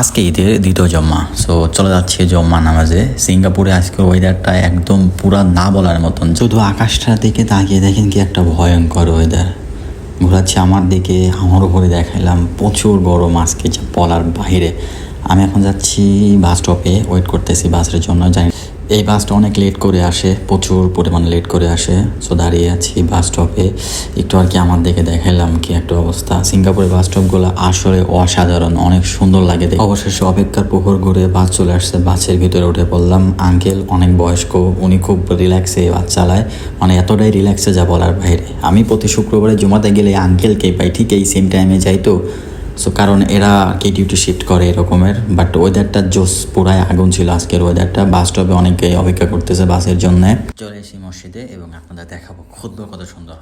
আজকে ঈদের দ্বিতীয় জম্মা। সো চলে যাচ্ছে জম্মা নামাজে। সিঙ্গাপুরে আজকে ওয়েদারটা একদম পুরা না বলার মতন। শুধু আকাশটার দিকে তাকিয়ে দেখেন কি একটা ভয়ঙ্কর ওয়েদার ঘোরাচ্ছে আমার দিকে, আমার উপরে দেখাইলাম প্রচুর গরম আজকে বলার বাইরে। আমি এখন যাচ্ছি বাস স্টপে ওয়েট করতেছি বাসের জন্য। জানি এই বাসটা অনেক লেট করে আসে, প্রচুর পরিমাণে লেট করে আসে। সো দাঁড়িয়ে আছি বাস স্টপে একটু আর কি আমার দিকে দেখাইলাম কি একটা অবস্থা। সিঙ্গাপুরের বাস স্টপগুলো আসলে অসাধারণ, অনেক সুন্দর লাগে দেখে অবশেষে অপেক্ষার পুকুর ঘুরে বাস চলে আসছে, বাসের ভিতরে উঠে পড়লাম। আঙ্কেল অনেক বয়স্ক, উনি খুব রিল্যাক্সে বাস চালায়। মানে এতটাই রিল্যাক্সে যা বলার বাইরে। আমি প্রতি শুক্রবারে জমাতে গেলে আঙ্কেলকে পাই, ঠিক এই সেম টাইমে যাই তো। সো কারণ এরা কি ডিউটি শিফট করে এরকমের বাট ওয়েদারটা জোস পুরায় আগুন ছিল আজকের ওয়েদারটা বাস স্টপে অনেকে অপেক্ষা করতেছে বাসের জন্য। চলে এসি মসজিদে এবং আপনাদের দেখাবো খুব কত সুন্দর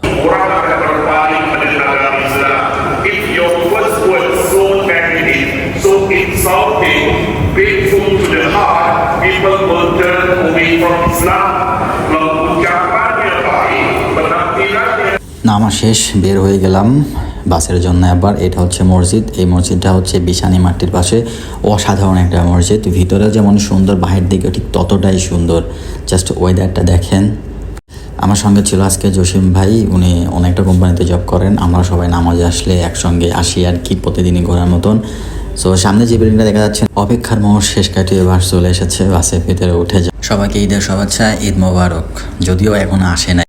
নামা শেষ, বের হয়ে গেলাম। বাসের জন্য আবার এটা হচ্ছে মসজিদ। এই মসজিদটা হচ্ছে বিশানি মাটির পাশে। অসাধারণ একটা মসজিদ। ভিতরে যেমন সুন্দর, বাহির দিকে ঠিক ততটাই সুন্দর। জাস্ট ওয়েদারটা দেখেন। আমার সঙ্গে ছিল আজকে জসিম ভাই। উনি অনেকটা কোম্পানিতে জব করেন। আমরা সবাই নামাজে আসলে একসঙ্গে আসি আর কি, প্রতিদিনই ঘোরার মতন। সো সামনে যে বিল্ডিংটা দেখা যাচ্ছে, অপেক্ষার মোহর শেষ কাটিয়ে বাস চলে এসেছে। বাসের ভিতরে উঠে যায় সবাইকে ঈদের শুভেচ্ছা, ঈদ মোবারক। যদিও এখনও আসে নাই।